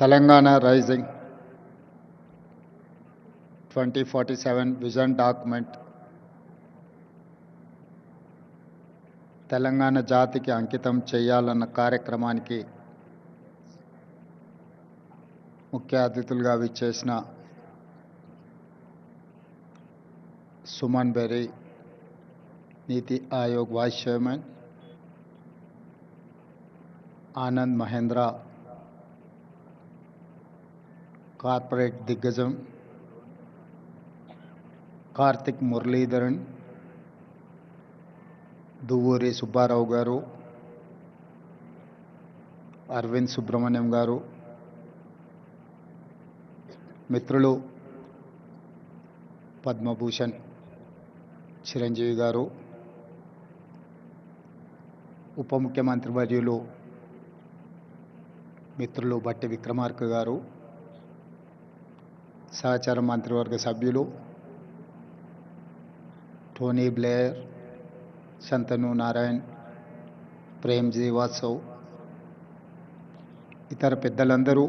Telangana rising twenty forty seven vision document Telangana జాతికి అంకితం చేయాలన్న కార్యక్రమానికి ముఖ్య అతిథులుగా విచ్చేసిన Suman Berry NITI Aayog vice chairman Anand Mahindra corporate దిగ్గజం కార్తిక్ మురళీధరన్ దువ్వూరి సుబ్బారావు గారు అరవింద్ సుబ్రహ్మణ్యం గారు మిత్రులు పద్మభూషణ్ చిరంజీవి గారు ఉప ముఖ్యమంత్రి వర్యులు మిత్రులు బట్టి విక్రమార్క గారు సహచర మంత్రివర్గ సభ్యులు టోనీ బ్లేయర్ శంతను నారాయణ్ ప్రేమ్జీ వాత్సవ్ ఇతర పెద్దలందరూ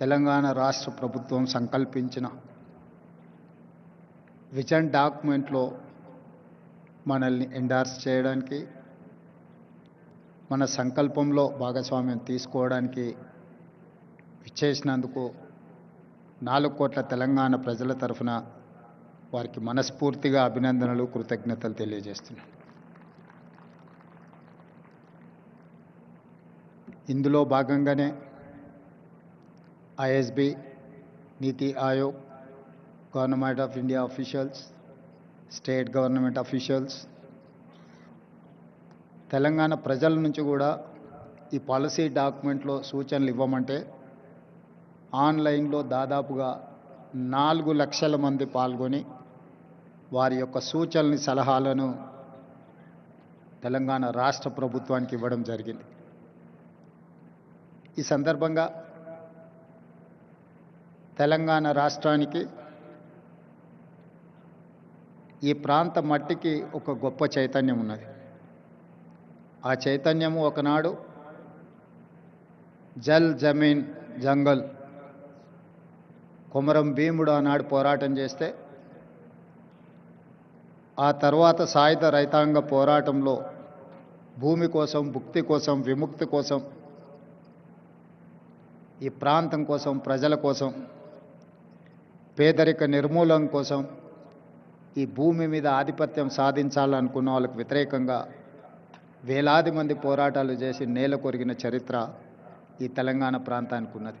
తెలంగాణ రాష్ట్ర ప్రభుత్వం సంకల్పించిన విజన్ డాక్యుమెంట్లో మనల్ని ఎండార్స్ చేయడానికి మన సంకల్పంలో భాగస్వామ్యం తీసుకోవడానికి ఇచ్చేసినందుకు నాలుగు కోట్ల తెలంగాణ ప్రజల తరఫున వారికి మనస్ఫూర్తిగా అభినందనలు కృతజ్ఞతలు తెలియజేస్తున్నాను. ఇందులో భాగంగానే ISB NITI Aayog government of India officials state government officials Telangana ప్రజల నుంచి కూడా ఈ పాలసీ డాక్యుమెంట్లో సూచనలు ఇవ్వమంటే ఆన్లైన్లో దాదాపుగా నాలుగు లక్షల మంది పాల్గొని వారి యొక్క సూచనని సలహాలను తెలంగాణ రాష్ట్ర ప్రభుత్వానికి ఇవ్వడం జరిగింది. ఈ సందర్భంగా తెలంగాణ రాష్ట్రానికి ఈ ప్రాంత మట్టికి ఒక గొప్ప చైతన్యం ఉన్నది. ఆ చైతన్యము ఒకనాడు జల్ జమీన్ జంగల్ కొమరం భీముడు ఆనాడు పోరాటం చేస్తే ఆ తర్వాత సాయుధ రైతాంగ పోరాటంలో భూమి కోసం భుక్తి కోసం విముక్తి కోసం ఈ ప్రాంతం కోసం ప్రజల కోసం పేదరిక నిర్మూలన కోసం ఈ భూమి మీద ఆధిపత్యం సాధించాలనుకున్న వాళ్ళకు వ్యతిరేకంగా వేలాది మంది పోరాటాలు చేసి నేల కొరిగిన చరిత్ర ఈ తెలంగాణ ప్రాంతానికి ఉన్నది.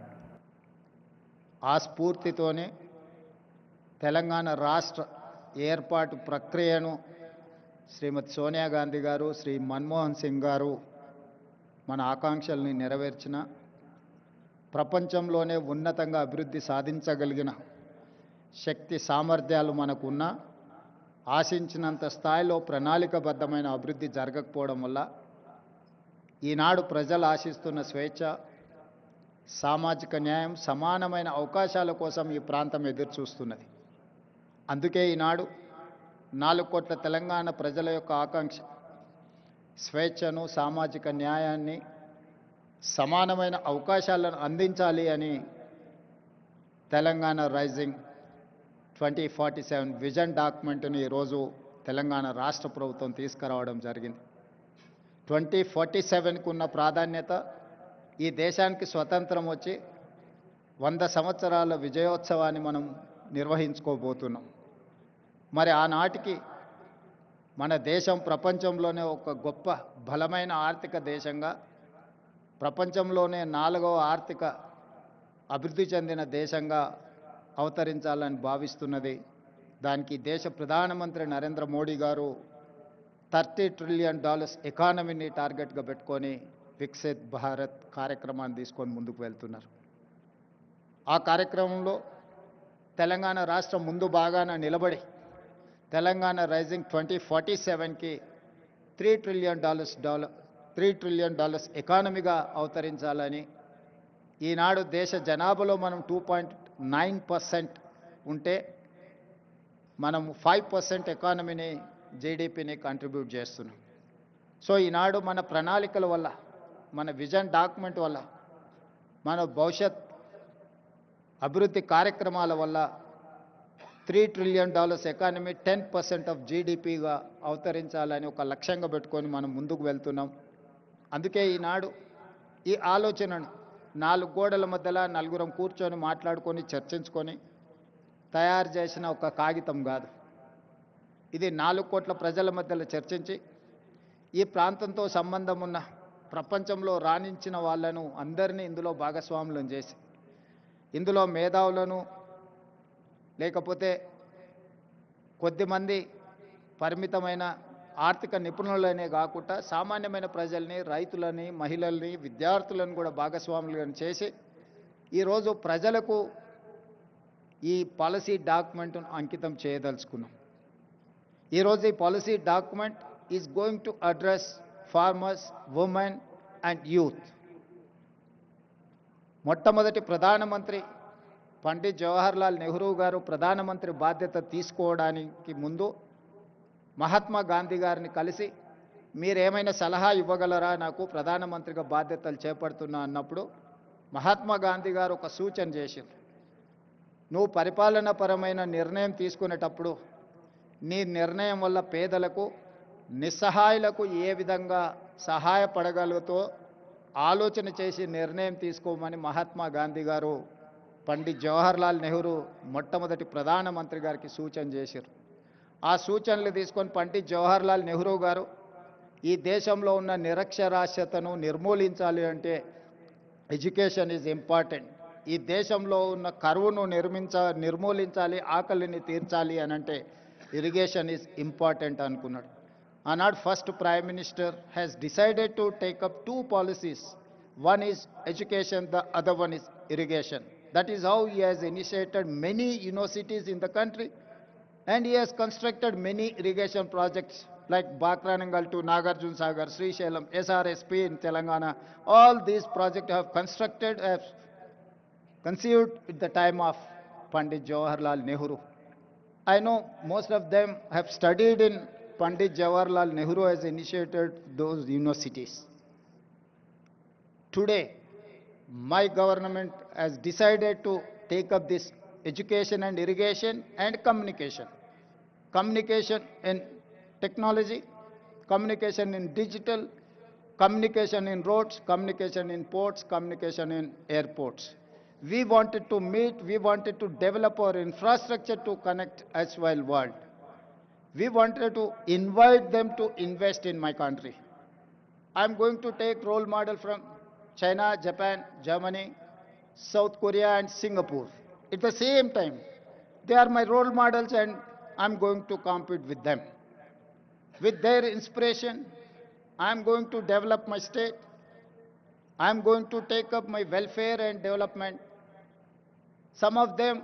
ఆ స్ఫూర్తితోనే తెలంగాణ రాష్ట్ర ఏర్పాటు ప్రక్రియను శ్రీమతి సోనియా గాంధీ గారు శ్రీ మన్మోహన్ సింగ్ గారు మన ఆకాంక్షల్ని నెరవేర్చిన ప్రపంచంలోనే ఉన్నతంగా అభివృద్ధి సాధించగలిగిన శక్తి సామర్థ్యాలు మనకున్న ఆశించినంత స్థాయిలో ప్రణాళికబద్ధమైన అభివృద్ధి జరగకపోవడం వల్ల ఈనాడు ప్రజలు ఆశిస్తున్న స్వేచ్ఛ సామాజిక న్యాయం సమానమైన అవకాశాల కోసం ఈ ప్రాంతం ఎదురు చూస్తున్నది అందుకే ఈనాడు నాలుగు కోట్ల తెలంగాణ ప్రజల యొక్క ఆకాంక్ష స్వేచ్ఛను సామాజిక న్యాయాన్ని సమానమైన అవకాశాలను అందించాలి అని Telangana rising twenty forty seven vision డాక్యుమెంట్ని ఈరోజు తెలంగాణ రాష్ట్ర ప్రభుత్వం తీసుకురావడం జరిగింది. ట్వంటీ ఫార్టీ సెవెన్కు ఉన్న ప్రాధాన్యత ఈ దేశానికి స్వతంత్రం వచ్చి వంద సంవత్సరాల విజయోత్సవాన్ని మనం నిర్వహించుకోబోతున్నాం. మరి ఆనాటికి మన దేశం ప్రపంచంలోనే ఒక గొప్ప బలమైన ఆర్థిక దేశంగా ప్రపంచంలోనే నాలుగవ ఆర్థిక అభివృద్ధి చెందిన దేశంగా అవతరించాలని భావిస్తున్నది దానికి దేశ ప్రధానమంత్రి నరేంద్ర మోడీ గారు థర్టీ ట్రిలియన్ డాలర్స్ ఎకానమీని టార్గెట్గా పెట్టుకొని వికసిత్ భారత్ కార్యక్రమాన్ని తీసుకొని ముందుకు వెళ్తున్నారు. ఆ కార్యక్రమంలో తెలంగాణ రాష్ట్రం ముందు బాగాన నిలబడి తెలంగాణ రైజింగ్ ట్వంటీ ఫార్టీ సెవెన్కి three trillion dollars dollar three trillion dollars ఎకానమీగా అవతరించాలని ఈనాడు దేశ జనాభాలో మనం టూ పాయింట్ నైన్ పర్సెంట్ ఉంటే మనం ఫైవ్ పర్సెంట్ ఎకానమీని జీడిపిని కంట్రిబ్యూట్ చేస్తున్నాం. సో ఈనాడు మన ప్రణాళికల వల్ల మన విజన్ డాక్యుమెంట్ వల్ల మన భవిష్యత్ అభివృద్ధి కార్యక్రమాల వల్ల three trillion dollars economy ten percent of జీడిపిగా అవతరించాలని ఒక లక్ష్యంగా పెట్టుకొని మనం ముందుకు వెళ్తున్నాం. అందుకే ఈనాడు ఈ ఆలోచనను నాలుగు గోడల మధ్యలో నలుగురం కూర్చొని మాట్లాడుకొని చర్చించుకొని తయారు చేసిన ఒక కాగితం కాదు. ఇది నాలుగు కోట్ల ప్రజల మధ్యలో చర్చించి ఈ ప్రాంతంతో సంబంధం ఉన్న ప్రపంచంలో రాణించిన వాళ్ళను అందరినీ ఇందులో భాగస్వాములను చేసి ఇందులో మేధావులను లేకపోతే కొద్దిమంది పరిమితమైన ఆర్థిక నిపుణులనే కాకుండా సామాన్యమైన ప్రజల్ని రైతులని మహిళల్ని విద్యార్థులను కూడా భాగస్వాములను చేసి ఈరోజు ప్రజలకు ఈ పాలసీ డాక్యుమెంట్ను అంకితం చేయదలుచుకున్నాం. ఈరోజు ఈ policy document is going to address farmers women and youth మొట్టమొదటి ప్రధానమంత్రి పండిత్ జవహర్లాల్ నెహ్రూ గారు ప్రధానమంత్రి బాధ్యత తీసుకోవడానికి ముందు మహాత్మా గాంధీ గారిని కలిసి మీరేమైనా సలహా ఇవ్వగలరా? నాకు ప్రధానమంత్రిగా బాధ్యతలు చేపడుతున్నా అన్నప్పుడు మహాత్మా గాంధీ గారు ఒక సూచన చేసింది నువ్వు పరిపాలనపరమైన నిర్ణయం తీసుకునేటప్పుడు నీ నిర్ణయం వల్ల పేదలకు నిస్సహాయులకు ఏ విధంగా సహాయపడగలుగుతో ఆలోచన చేసి నిర్ణయం తీసుకోమని మహాత్మా గాంధీ గారు పండిత్ జవహర్లాల్ నెహ్రూ మొట్టమొదటి ప్రధానమంత్రి గారికి సూచన చేశారు. ఆ సూచనలు తీసుకొని పండిత్ జవహర్లాల్ నెహ్రూ గారు ఈ దేశంలో ఉన్న నిరక్షరాస్యతను నిర్మూలించాలి అంటే ఎడ్యుకేషన్ ఈజ్ ఇంపార్టెంట్. ఈ దేశంలో ఉన్న కరువును నిర్మించ నిర్మూలించాలి ఆకలిని తీర్చాలి అని అంటే ఇరిగేషన్ ఈజ్ ఇంపార్టెంట్ అనుకున్నాడు. Our first Prime Minister has decided to take up two policies. One is education, the other one is irrigation. That is how he has initiated many universities in the country and he has constructed many irrigation projects like Bakranangal to Nagarjun Sagar, Sri Shailam, SRSP in Telangana. All these projects have constructed, have conceived at the time of Pandit Jawaharlal Nehru. I know most of them have studied in Pandit Jawaharlal Nehru has initiated those universities. Today, my government has decided to take up this education and irrigation and communication. Communication in technology, communication in digital, communication in roads, communication in ports, communication in airports. We wanted to meet, we wanted to develop our infrastructure to connect as well world. We wanted to invite them to invest in my country. I'm going to take role model from China, Japan, Germany, South Korea and Singapore. At the same time, they are my role models and I'm going to compete with them. With their inspiration, I'm going to develop my state. I'm going to take up my welfare and development. Some of them,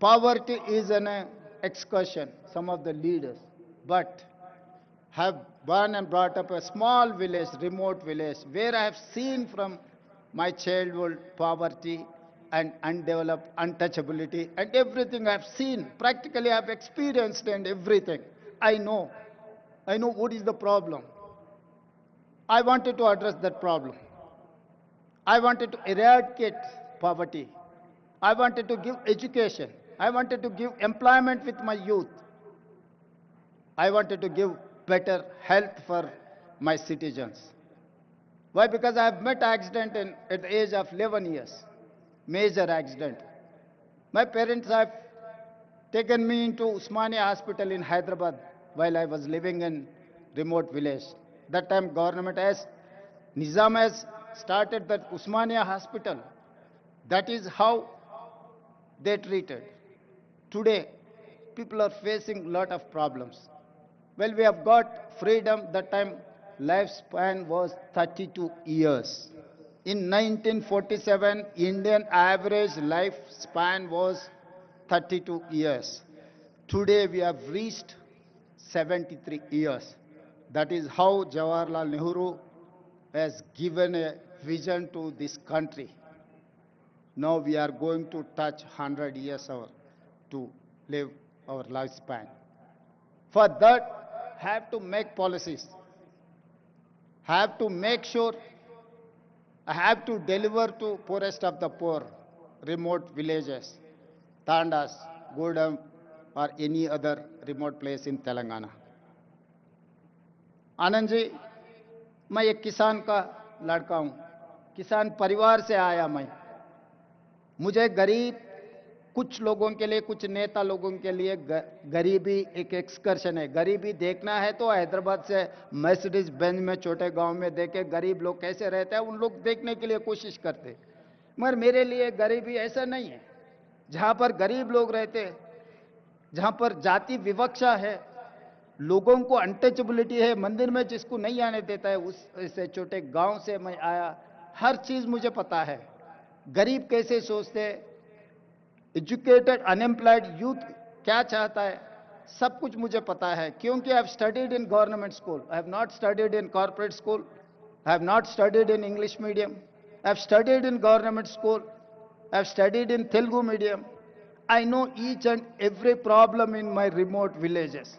poverty is an uh, excursion, some of the leaders. But have born and brought up a small village, remote village, where I have seen from my childhood poverty and undeveloped untouchability and everything I have seen. Practically, I have experienced and everything. I know. I know what is the problem. I wanted to address that problem. I wanted to eradicate poverty. I wanted to give education. I wanted to give employment with my youth. I wanted to give better health for my citizens. Why? Because I have met accident in, at the age of 11 years, major accident. My parents have taken me into Usmania Hospital in Hyderabad while I was living in remote village. That time government has, Nizam has started that Usmania Hospital. That is how they treated. Today, people are facing a lot of problems. Well, we have got freedom. That time, lifespan was 32 years. In 1947, Indian average lifespan was 32 years. Today, we have reached 73 years. That is how Jawaharlal Nehru has given a vision to this country. Now we are going to touch 100 years our, to live our lifespan. For that, have to make policies, have to make sure I have to deliver to poorest of the poor, remote villages, Tandas, Gudam, or any other remote place in Telangana. Anand ji मैं एक किसान का लड़का हूँ किसान परिवार से आया मैं मुझे गरीब कुछ लोगों के लिए, कुछ नेता लोगों के लिए गरीबी एक एक्सकर्शन है। गरीबी देखना है तो हैदराबाद से मर्सिडीज बेंज में, छोटे गाँव में देखे गरीब लोग कैसे रहते हैं, उन लोग देखने के लिए कोशिश करते। मगर मेरे लिए गरीबी ऐसा नहीं है। जहाँ पर गरीब लोग रहते, जहाँ पर जाति विवक्षा है, लोगों को अनटचेबिलिटी है, मंदिर में जिसको नहीं आने देता है, उस, ऐसे छोटे गाँव से मैं आया, हर चीज़ मुझे पता है। गरीब कैसे सोचते एजुकेटेड अनएम्प्लॉयड यूथ क्या चाहता है? सब कुछ मुझे पता है क्योंकि I have studied in government school I have not studied in corporate school I have not studied in English medium I have studied in government school I have studied in Telugu medium I know each and every problem in my remote villages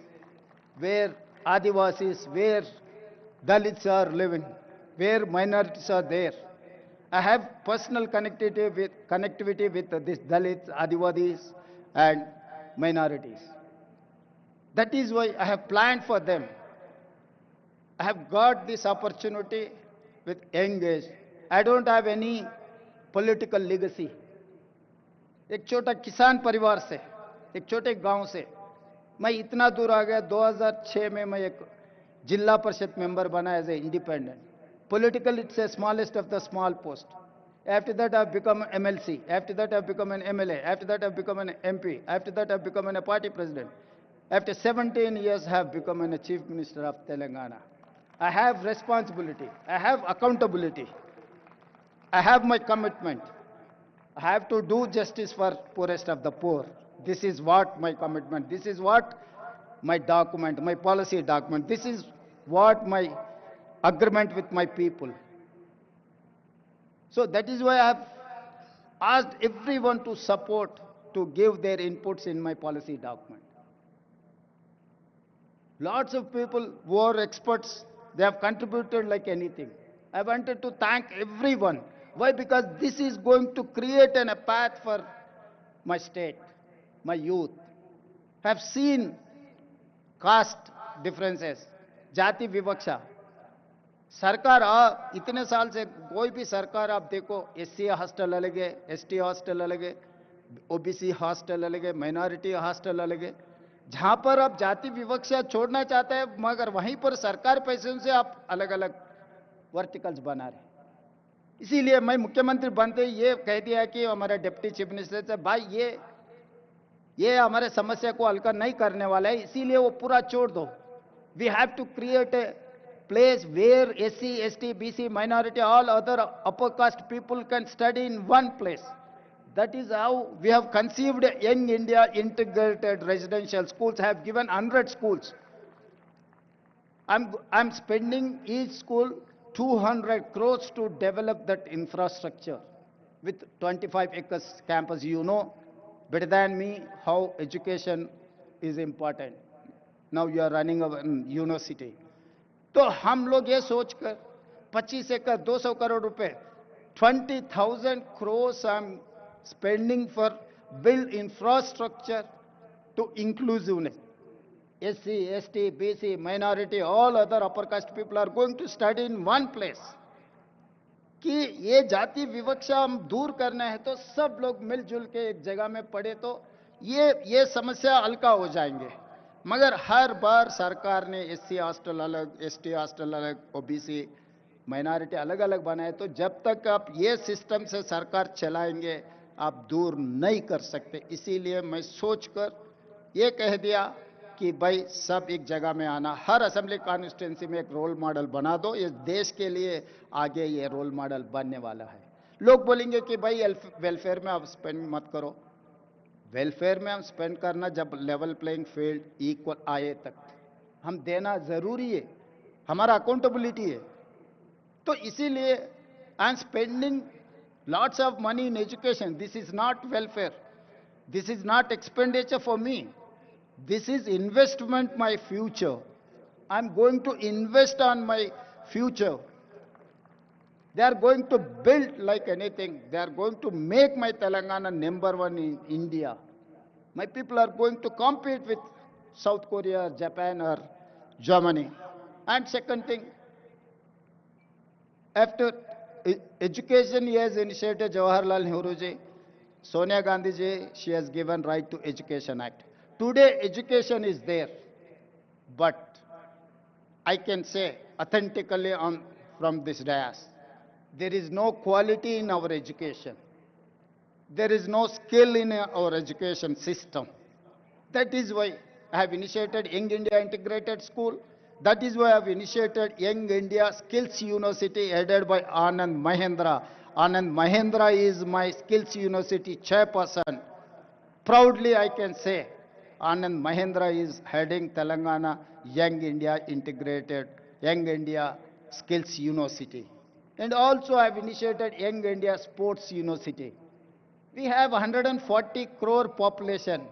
where Adivasis, where Dalits are living, where minorities are there. I have personal connectivity with, connectivity with these Dalits, Adivasis, and minorities. That is why I have planned for them. I have got this opportunity with young age. I don't have any political legacy. एक छोटा किसान परिवार से एक छोटे गाँव से मैं इतना दूर आ गया 2006 में मैं एक जिला परिषद मेंबर बना as a independent Political, it's the smallest of the small post. After that, I've become MLC. After that, I've become an MLA. After that, I've become an MP. After that, I've become a party president. After 17 years, I have become a chief minister of Telangana. I have responsibility. I have accountability. I have my commitment. I have to do justice for poorest of the poor. This is what my commitment. This is what my document, my policy document. This is what my agreement with my people. So that is why I have asked everyone to support, to give their inputs in my policy document. Lots of people who are experts, they have contributed like anything. I wanted to thank everyone. Why? Because this is going to create an, a path for my state, my youth. I have seen caste differences, jati vivaksha, सरकार, आ, इतने साल से कोई भी सरकार, आप देखो S C hostel अलग है एस टी हॉस्टल अलग है ओबीसी हॉस्टल अलग है माइनॉरिटी हॉस्टल अलग है जहाँ पर आप जाति विवक्षा छोड़ना चाहते हैं, मगर वहीं पर सरकार पैसे से आप अलग अलग वर्टिकल्स बना रहे इसीलिए मैं मुख्यमंत्री बनते ये कह दिया कि हमारे डिप्टी चीफ मिनिस्टर से, भाई, ये ये हमारे समस्या को हल्का नहीं करने वाला है, इसीलिए वो पूरा छोड़ दो। We have to create a place where SC, ST, BC, minority, all other upper caste people can study in one place. That is how we have conceived Young India integrated residential schools, have given 100 schools. I'm, I'm spending each school 200 crores to develop that infrastructure with 25 acres campus. You know better than me how education is important. Now you are running a mm, university. तो हम लोग ये सोचकर 25 एकड़ 200 करोड़ रुपए 20,000 thousand crores I am spending for build infrastructure to inclusive inclusiveness S C S T B C minority all other upper caste people are going to study in one place कि ये जाति विवक्षा हम दूर करना है तो सब लोग मिलजुल के एक जगह में पड़े तो ये ये समस्या हल्का हो जाएँगे। मगर हर बार सरकार ने एस सी हॉस्टल अलग एस टी हॉस्टल अलग, ओबीसी, माइनॉरिटी अलग अलग बनाए तो जब तक आप ये सिस्टम से सरकार चलाएँगे, आप दूर नहीं कर सकते। इसीलिए मैं सोचकर ये कह दिया कि भाई सब एक जगह में आना। हर असेंबली कॉन्स्टिट्यूंसी में एक रोल मॉडल बना दो। ये देश के लिए आगे ये रोल मॉडल बनने वाला है। लोग बोलेंगे कि भाई वेलफेयर में आप स्पेंड मत करो। वेलफेयर में हम स्पेंड करना जब लेवल प्लेइंग फ़ील्ड इक्वल आए तक। हम देना ज़रूरी है। हमारा अकाउंटेबिलिटी है। तो इसीलिए I am spending lots of money in education this is not welfare this is not expenditure for me this is investment my future I am going to invest on my future They are going to build like anything. They are going to make my Telangana number one in India. My people are going to compete with South Korea, Japan, or Germany. And second thing, after education, he has initiated Jawaharlal Nehru ji, Sonia Gandhi ji, she has given right to education act. Today, education is there, but I can say authentically on from this dais, there is no quality in our education. There is no skill in our education system. That is why I have initiated Young India Integrated School. That is why I have initiated Young India Skills University headed by Anand Mahendra. Anand Mahendra is my Skills University chairperson. Proudly I can say Anand Mahendra is heading Telangana Young India Integrated, Young India Skills University. And also I have initiated Young India Sports University. We have 140 crore population.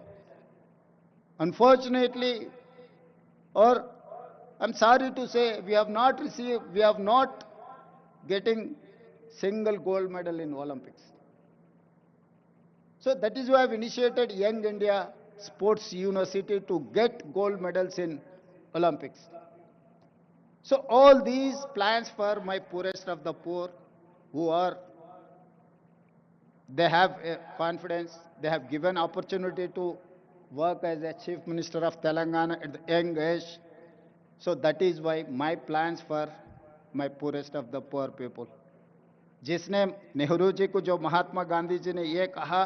Unfortunately, or I'm sorry to say, we have not received, we have not getting single gold medal in Olympics. So that is why I've initiated Young India Sports University to get gold medals in Olympics. So all these plans for my poorest of the poor who are they have uh, confidence, they have given opportunity to work as a chief minister of Telangana at the young age. So that is why my plans for my poorest of the poor people. जिसने नेहरू जी को जो महात्मा गांधी जी ने ये कहा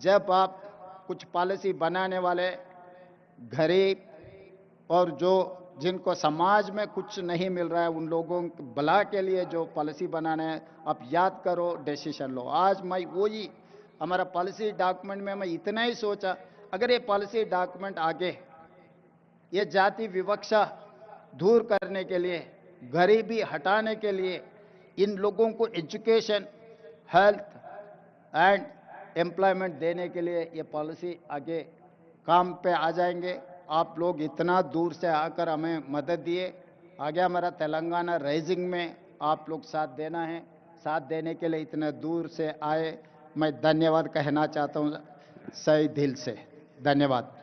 जब आप कुछ policy बनाने वाले गरीब और जो जिनको समाज में कुछ नहीं मिल रहा है, उन लोगों के भला के लिए जो पॉलिसी बनाना है, आप याद करो डिसीशन लो। आज मैं वही, हमारा पॉलिसी डॉक्यूमेंट में मैं इतना ही सोचा, अगर ये पॉलिसी डॉक्यूमेंट आगे, ये जाति विवक्षा दूर करने के लिए, गरीबी हटाने के लिए, इन लोगों को एजुकेशन हेल्थ एंड एम्प्लॉयमेंट देने के लिए ये पॉलिसी आगे काम पे आ जाएँगे। आप लोग इतना दूर से आकर हमें मदद दिए। आगे हमारा तेलंगाना राइजिंग में आप लोग साथ देना है। साथ देने के लिए इतने दूर से आए। मैं धन्यवाद कहना चाहता हूँ सही दिल से। धन्यवाद।